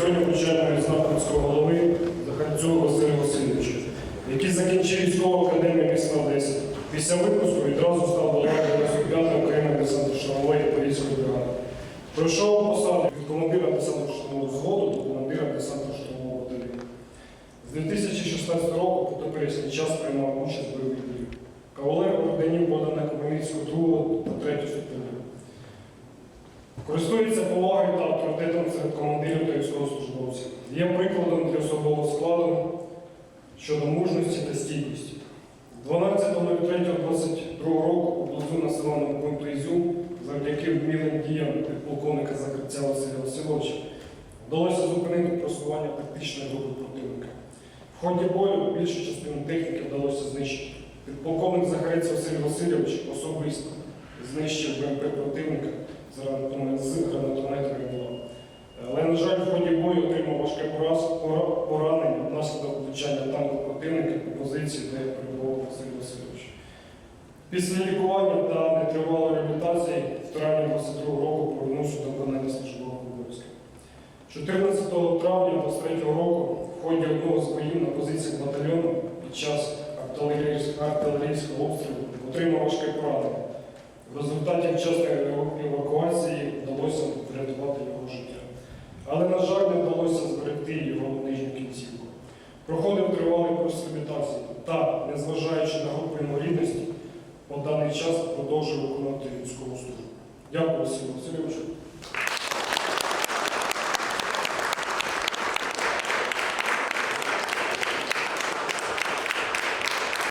Сьогодні вручаємо відзнаку міського голови Захарцю Василю Васильовичу, який закінчив військову академію міста Одеси. Після випуску відразу став головою 95-ї окремої десантно-штурмової поліції бригади. Пройшов посаду від командира десантно-штурмового взводу до командира десантно-штурмового батальйону. З 2016 року по теперішній час приймав участь в бойових діях. Кавалер орденів подана Хмельницького другого та третього ступеня. Користується повагою та авторитетом серед командирів та військовослужбовців. Є прикладом для особового складу щодо мужності та стійкості. 12.03.22 року поблизу населеного пункту Ізюм завдяки вмілим діям підполковника Закарця Василя Васильовича вдалося зупинити просування тактичної групи противника. В ході бою більшу частину техніки вдалося знищити. Підполковник Захарець Василь Васильович особисто знищив БМП противника з гранатометом з гранатометом «Рівно». Але, на жаль, в ході бою отримав важке поранення внаслідок влучання танку противника по позиції, де перебував Василь Васильович. Після лікування та нетривалої реабілітації в травні 22 року повернувся до виконання службових обов'язків. 14 травня 23 року в ході одного з боїв на позиціях батальйону під час артилерійського обстрілу отримав важке поранення. В результаті вчасної евакуації вдалося врятувати його життя. Але, на жаль, не вдалося зберегти його нижню кінцівку. Проходив тривалий курс реабілітації та, незважаючи на групу інвалідності, по даний час продовжує виконувати військову службу. Дякую, Василю Васильовичу.